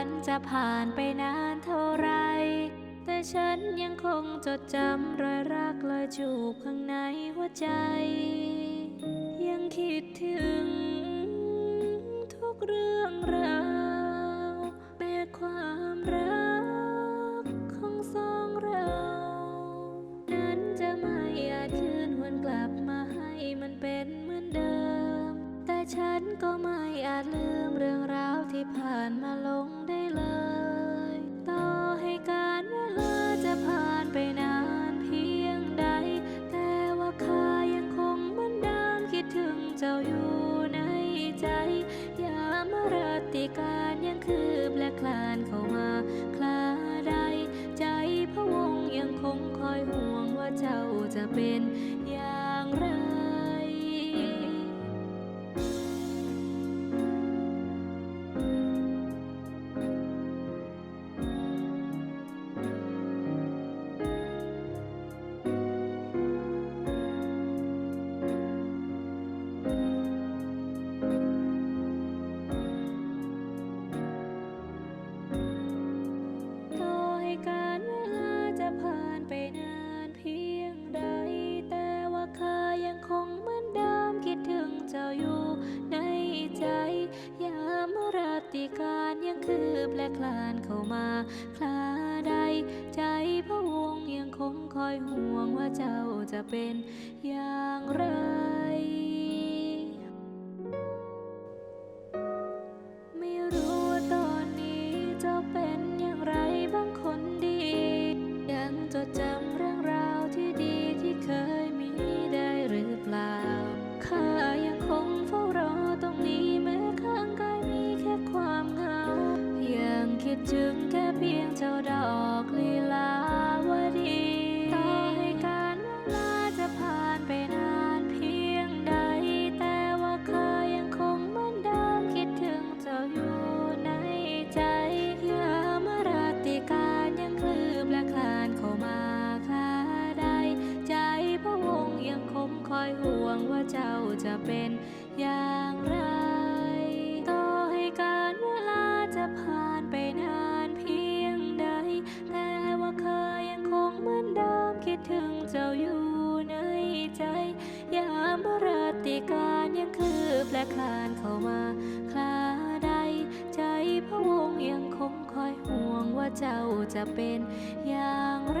ันจะผ่านไปนานเท่าไร แต่ฉันยังคงจดจำรอยรักรอยจูบข้างในหัวใจ ยังคิดถึง ทุกเรื่องราวแม้ความรักของสองเรา นั้นจะไม่อาจคืนหวนกลับมาให้มันเป็นเหมือนเดิม แต่ฉันก็ไม่อาจลืมเรื่องราวที่ คืบและคลานเข้ามาคลาใด ใจพะวงยังคงคอยห่วงว่าเจ้าจะเป็นอย่างไรานยังคืบและคลานเข้ามาคลาใด ใจพระวงยังคงคอยห่วงว่าเจ้าจะเป็นอย่างไร จะเป็นอย่างไร ต่อให้การเวลาจะผ่านไปนานเพียงใด แต่ว่าข้ายังคงเหมือนเดิมคิดถึงเจ้าอยู่ในใจ ยามรตริการยังคืบและคลานเข้ามาคลาใด ใจพระวงยังคงคอยห่วงว่าเจ้าจะเป็นอย่างไร